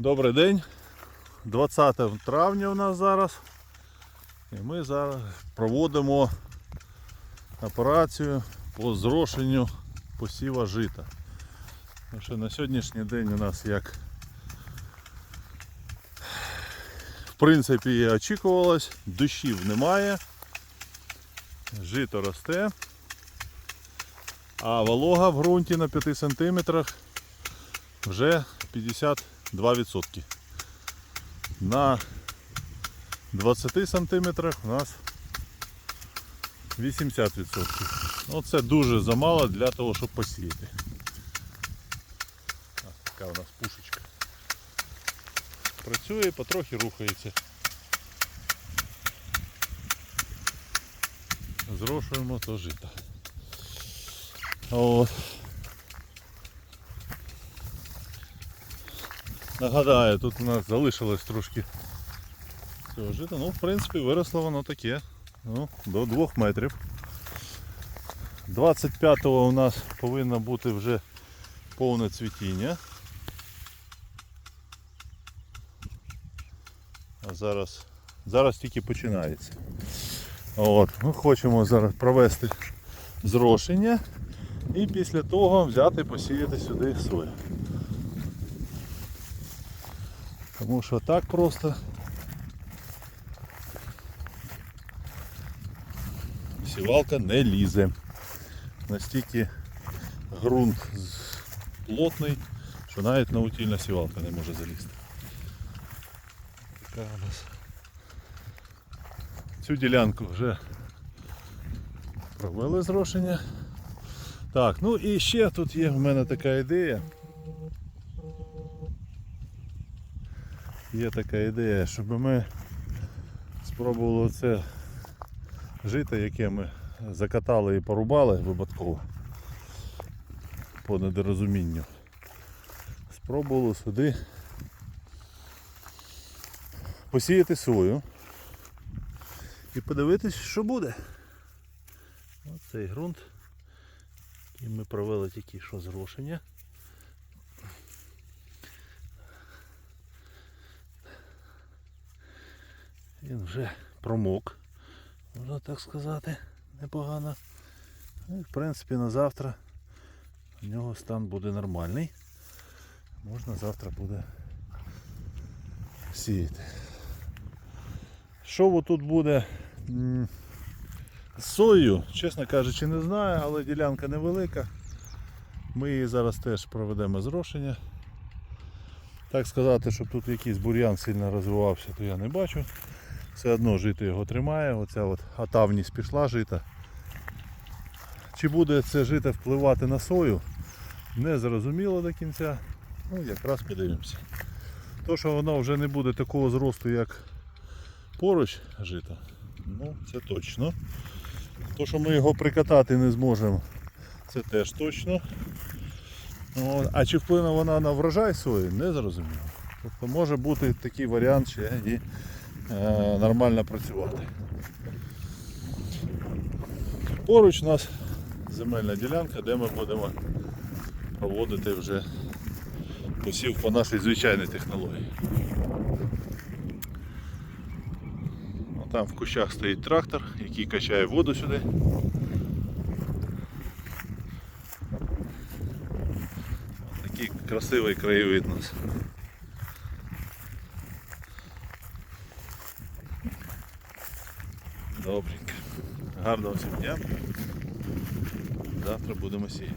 Добрий день. 20 травня у нас зараз. І ми зараз проводимо операцію по зрошенню посіва жита. Тому що на сьогоднішній день у нас як в принципі і очікувалось, дощів немає, жито росте, а волога в ґрунті на 5 см вже 52%. На 20 сантиметрах у нас 80%. Ну, це дуже замало для того, щоб посіяти. Така у нас пушечка. Працює, потрохи рухається. Зрошуємо то жито. От. Нагадаю, тут у нас залишилось трошки цього жита. Ну, в принципі, виросло воно таке. Ну, до 2 метрів. 25-го у нас повинно бути вже повне цвітіння. А зараз, зараз тільки починається. От, ми хочемо зараз провести зрошення і після того взяти посіяти сюди сою. Тому що так просто сівалка не лізе. Настільки ґрунт плотний, що навіть наутільна сівалка не може залізти. Така у нас. Цю ділянку вже провели зрошення. Так, ну і ще тут є в мене така ідея. Є така ідея, щоб ми спробували це жито, яке ми закатали і порубали випадково по недорозумінню. Спробували сюди посіяти сою і подивитись, що буде. Ось цей ґрунт. І ми провели тільки що зрошення. Він вже промок, можна так сказати, непогано. Ну, і в принципі на завтра у нього стан буде нормальний. Можна завтра буде сіяти. Що тут буде з соєю, чесно кажучи, не знаю, але ділянка невелика. Ми її зараз теж проведемо зрошення. Так сказати, щоб тут якийсь бур'ян сильно розвивався, то я не бачу. Все одно жито його тримає, оця от атавність пішла жита. Чи буде це жито впливати на сою, не зрозуміло до кінця. Ну, якраз подивимося. То, що воно вже не буде такого зросту, як поруч жита, ну це точно. То, що ми його прикатати не зможемо, це теж точно. От. А чи вплине вона на врожай сої, не зрозуміло. Тобто може бути такий варіант ще і нормально працювати. Поруч у нас земельна ділянка, де ми будемо проводити вже посів по нашій звичайній технології. Там в кущах стоїть трактор, який качає воду сюди. Такий красивий краєвид у нас. Добренько. Гарного всім дня. Завтра будемо сіяти.